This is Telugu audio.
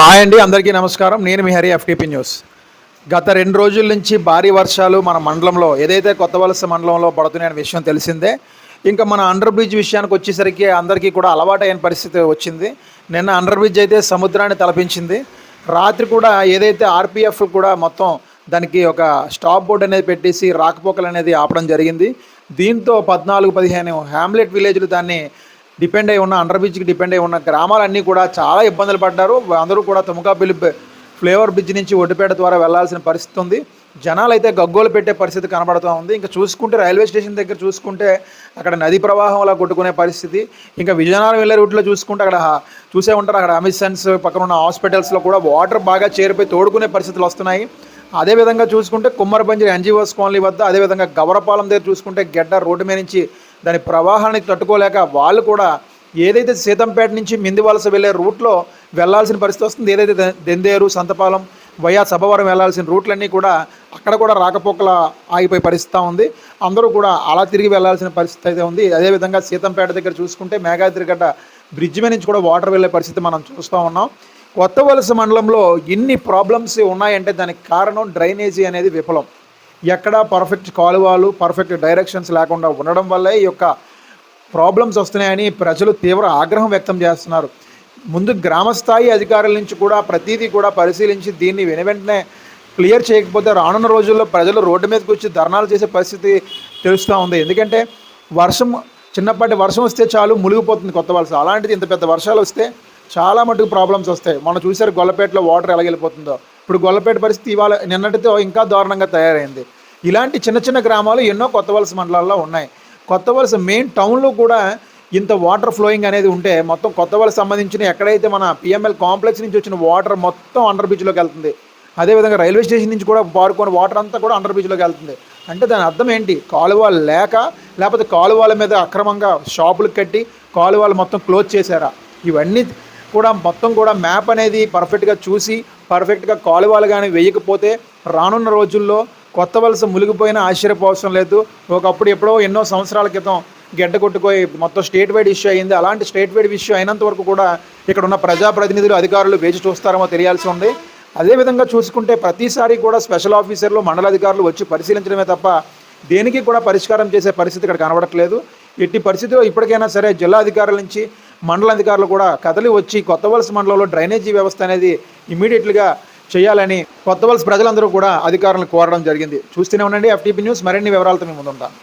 హాయ్ అండి అందరికీ నమస్కారం. నేను మీ హరి ఎఫ్టీపీ న్యూస్. గత రెండు రోజుల నుంచి భారీ వర్షాలు మన మండలంలో ఏదైతే కొత్త వలస మండలంలో పడుతున్నాయనే విషయం తెలిసిందే ఇంకా మన అండర్ బ్రిడ్జ్ విషయానికి వచ్చేసరికి అందరికీ కూడా అలవాటైన పరిస్థితి వచ్చింది. నిన్న అండర్ బ్రిడ్జ్ అయితే సముద్రాన్ని తలపించింది. రాత్రి కూడా ఏదైతే ఆర్పిఎఫ్ కూడా మొత్తం దానికి ఒక స్టాప్ బోర్డ్ అనేది పెట్టేసి రాకపోకలు అనేది ఆపడం జరిగింది. దీంతో పద్నాలుగు పదిహేను హ్యామ్లెట్ విలేజ్లు దాన్ని డిపెండ్ అయి ఉన్న అండర్ బ్రిడ్జ్కి డిపెండ్ అయి ఉన్న గ్రామాలన్నీ కూడా చాలా ఇబ్బందులు పడ్డారు. అందరూ కూడా తుమ్మకాపల్లి ఫ్లేవర్ బ్రిడ్జ్ నుంచి ఒడ్డుపేట ద్వారా వెళ్ళాల్సిన పరిస్థితి ఉంది. జనాలు అయితే గగ్గోలు పెట్టే పరిస్థితి కనబడుతూ ఉంది. ఇంకా చూసుకుంటే రైల్వే స్టేషన్ దగ్గర చూసుకుంటే అక్కడ నది ప్రవాహం అలా కొట్టుకునే పరిస్థితి. ఇంకా విజయనగరం వెళ్ళే రూట్లో చూసుకుంటే అక్కడ చూసే ఉంటారు అక్కడ అమిషన్స్ పక్కన ఉన్న హాస్పిటల్స్లో కూడా వాటర్ బాగా చేరిపోయి తోడుకునే పరిస్థితులు వస్తున్నాయి. అదేవిధంగా చూసుకుంటే కుమ్మరబంజరి ఎన్జిఓస్ కాలనీ వద్ద అదేవిధంగా గవరపాలెం దగ్గర చూసుకుంటే గెడ్డ రోడ్డు మీద నుంచి దాని ప్రవాహానికి తట్టుకోలేక వాళ్ళు కూడా ఏదైతే సీతంపేట నుంచి మిందివలస వెళ్ళే రూట్లో వెళ్ళాల్సిన పరిస్థితి వస్తుంది ఏదైతే దెందేరు సంతపాలెం వయా సభవరం వెళ్ళాల్సిన రూట్లన్నీ కూడా అక్కడ కూడా రాకపోకల ఆగిపోయే పరిస్థితి ఉంది. అందరూ కూడా అలా తిరిగి వెళ్ళాల్సిన పరిస్థితి అయితే ఉంది. అదేవిధంగా సీతంపేట దగ్గర చూసుకుంటే మేఘాద్రిగడ్డ బ్రిడ్జ్ మీద నుంచి కూడా వాటర్ వెళ్ళే పరిస్థితి మనం చూస్తూ ఉన్నాం. కొత్త వలస మండలంలో ఇన్ని ప్రాబ్లమ్స్ ఉన్నాయంటే దానికి కారణం డ్రైనేజీ అనేది విఫలం. ఎక్కడ పర్ఫెక్ట్ కాలువలు పర్ఫెక్ట్ డైరెక్షన్స్ లేకుండా ఉండడం వల్లే ఈ యొక్క ప్రాబ్లమ్స్ వస్తున్నాయని ప్రజలు తీవ్ర ఆగ్రహం వ్యక్తం చేస్తున్నారు. ముందు గ్రామస్థాయి అధికారుల నుంచి కూడా ప్రతిదీ కూడా పరిశీలించి దీన్ని వెను వెంటనే క్లియర్ చేయకపోతే రానున్న రోజుల్లో ప్రజలు రోడ్డు మీదకి వచ్చి ధర్నాలు చేసే పరిస్థితి తెలుస్తూ ఉంది. ఎందుకంటే వర్షం చిన్నప్పటి వర్షం వస్తే చాలు మునిగిపోతుంది కొత్త వలస. అలాంటిది ఇంత పెద్ద వర్షాలు వస్తే చాలా మటుకు ప్రాబ్లమ్స్ వస్తాయి. మనం చూసారు గొల్లపేటలో వాటర్ ఎలా వెళ్ళిపోతుందో. ఇప్పుడు గొల్లపేట పరిస్థితి ఇవాళ నిన్నటితో ఇంకా దారుణంగా తయారైంది. ఇలాంటి చిన్న చిన్న గ్రామాలు ఎన్నో కొత్త వలస మండలాల్లో ఉన్నాయి. కొత్త వలస మెయిన్ టౌన్లో కూడా ఇంత వాటర్ ఫ్లోయింగ్ అనేది ఉంటే మొత్తం కొత్త వలస సంబంధించిన ఎక్కడైతే మన పిఎంఎల్ కాంప్లెక్స్ నుంచి వచ్చిన వాటర్ మొత్తం అండర్ బ్రిడ్జ్లోకి వెళ్తుంది. అదేవిధంగా రైల్వే స్టేషన్ నుంచి కూడా పారుకొని వాటర్ అంతా కూడా అండర్ బ్రిడ్జ్లోకి వెళ్తుంది. అంటే దాని అర్థం ఏంటి? కాలువలు లేక లేకపోతే కాలువల మీద అక్రమంగా షాపులు కట్టి కాలువలు మొత్తం క్లోజ్ చేశారా? ఇవన్నీ కూడా మొత్తం కూడా మ్యాప్ అనేది పర్ఫెక్ట్గా చూసి పర్ఫెక్ట్గా కాలువలు కానీ వేయకపోతే రానున్న రోజుల్లో కొత్త వలస మునిగిపోయినా ఆశ్చర్యపోవసం లేదు. ఒకప్పుడు ఎప్పుడో ఎన్నో సంవత్సరాల క్రితం గెడ్డ కొట్టుకోయి మొత్తం స్టేట్ వైడ్ ఇష్యూ అయింది. అలాంటి స్టేట్ వైడ్ ఇష్యూ అయినంత వరకు కూడా ఇక్కడ ఉన్న ప్రజాప్రతినిధులు అధికారులు వేచి చూస్తారేమో తెలియాల్సి ఉంది. అదేవిధంగా చూసుకుంటే ప్రతిసారి కూడా స్పెషల్ ఆఫీసర్లు మండలాధికారులు వచ్చి పరిశీలించడమే తప్ప దేనికి కూడా పరిష్కారం చేసే పరిస్థితి ఇక్కడ కనబడట్లేదు. ఎట్టి పరిస్థితిలో ఇప్పటికైనా సరే జిల్లా అధికారుల నుంచి మండల అధికారులు కూడా కదలి వచ్చి కొత్త వలస మండలంలో డ్రైనేజీ వ్యవస్థ అనేది ఇమీడియట్గా చేయాలని కొత్త వలస ప్రజలందరూ కూడా అధికారులను కోరడం జరిగింది. చూస్తూనే ఉండండి ఎఫ్టీపీ న్యూస్. మరిన్ని వివరాలతో మేము ముందుంటాను.